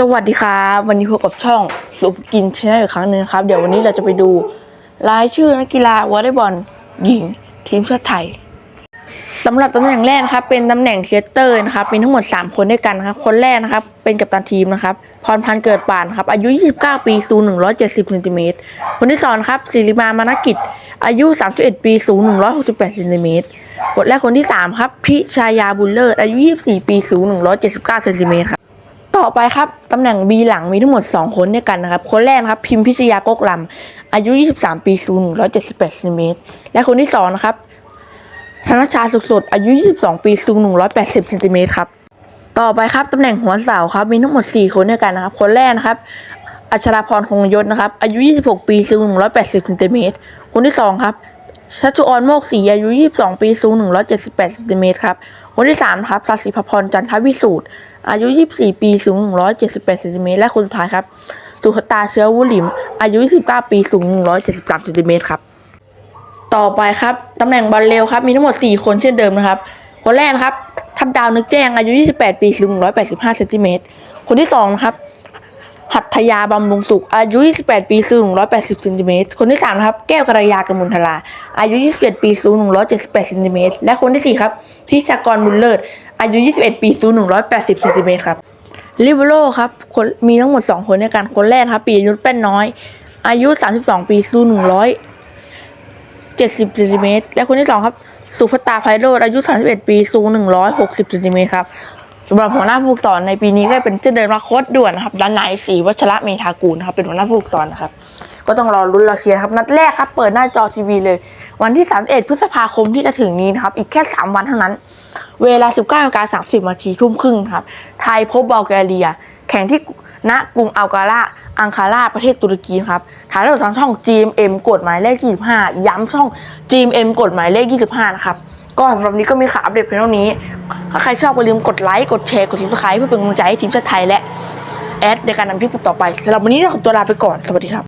สวัสดีครับวันนี้พบกับช่องสุกินชาแนลอีกครั้งหนึ่งครับ เดี๋ยววันนี้เราจะไปดูรายชื่อนักกีฬาวอลเลย์บอลหญิงทีมชาติไทยสำหรับตำแหน่งแรกนะครับ เป็นตำแหน่งเซตเตอร์นะครับมีทั้งหมด 3 คนด้วยกันนะครับ คนแรกนะครับ เป็นกัปตันทีมนะครับ พรพันธ์เกิดป่านครับ อายุ 29 ปีสูง170เซนติเมตรคนที่สองครับศิริมามานกิจ อายุ 31 ปีสูง168เซนติเมตรคนและคนที่สามครับ พิชายาบุลเลอร์ อายุ 24 ปีสูง179เซนติเมตรครับ ต่อไปครับตำแหน่ง B หลังมีทั้งหมด 2 คนด้วยกันนะครับ คนแรกนะครับพิมพิชยากกลำอายุ 23 ปีสูง178เซนติเมตร และคนที่2นะครับธนชาสุขสดอายุ 22 ปีสูง180เซนติเมตรครับต่อไปครับตำแหน่งหัวเสาครับมีทั้งหมด 4 คนด้วยกันนะครับ คนแรกนะครับอัชราพรคงยศนะครับอายุ 26 ปีสูง180เซนติเมตรคนที่2ครับชัชุออนโมกศรีอายุ 22 ปีสูง178เซนติเมตรครับ คนที่3ครับสัสิพพรจันทวิสูตร อายุ 24 ปีสูง 178เซนติเมตรและคนสุดท้ายครับ สุขตาเชื้อวุลิม อายุ 29 ปีสูง 173เซนติเมตรครับ ต่อไปครับตำแหน่งบอลเร็วครับ มีทั้งหมด 4 คนเช่นเดิมนะครับ คนแรกครับทัดดาวนึกแจ้งอายุ 28 ปีสูง 185เซนติเมตรคนที่2ครับ หัตถยาบำรุงสุข อายุ 28 ปีสูง180เซนติเมตร คนที่3นะครับ แก้วกระยากมุลทลาอายุ21ปีสูง178เซนติเมตร และคนที่ 4 ครับ ทิชากรบุญเลิศ อายุ 21 ปีสูง180เซนติเมตรครับ ลิเบโรครับ คนมีทั้งหมด 2 คนด้วยกันคนแรกครับ ปียุทธแป้นน้อย อายุ 32 ปีสูง170เซนติเมตร และคนที่ 2 ครับ สุภตาไพโรธอายุ 31 ปี สูง 160เซนติเมตรครับ สำหรับหัวหน้าผู้สอนในปีนี้ก็เป็นเช่นเดิมมาโค้ดด่วนนะครับด้านในสีวัชระเมธากูลนะครับเป็นหัวหน้าผู้สอนนะครับ ก็ต้องรอรุ้นรอเชียร์ครับนัดแรกครับ เปิดหน้าจอทีวีเลย วันที่ 31 พฤษภาคมที่จะถึงนี้นะครับ อีกแค่ 3 วันเท่านั้น เวลา 19นาฬิกา30นาทีทุ่มครึ่งครับ ไทยพบบัลแกเรีย แข่งที่ณกรุงอัลการาอังคาราประเทศตุรกีครับถ่ายทอดสดทางช่อง GMM กฎหมายเลข 25 ย้ำช่อง GMM กฎหมายเลข 25 นะครับ ก็สำหรับนนี้ก็มีข่าวอัปเดตเพียงเท่านี้ ถ้าใครชอบอย่าลืมกดไลค์กดแชร์กด subscribe เพื่อเป็นกำลังใจให้ทีมชาติไทยและแอดในการนำคลิปต่อไปสำหรับวันนี้ต้องขอตัวลาไปก่อนสวัสดีครับ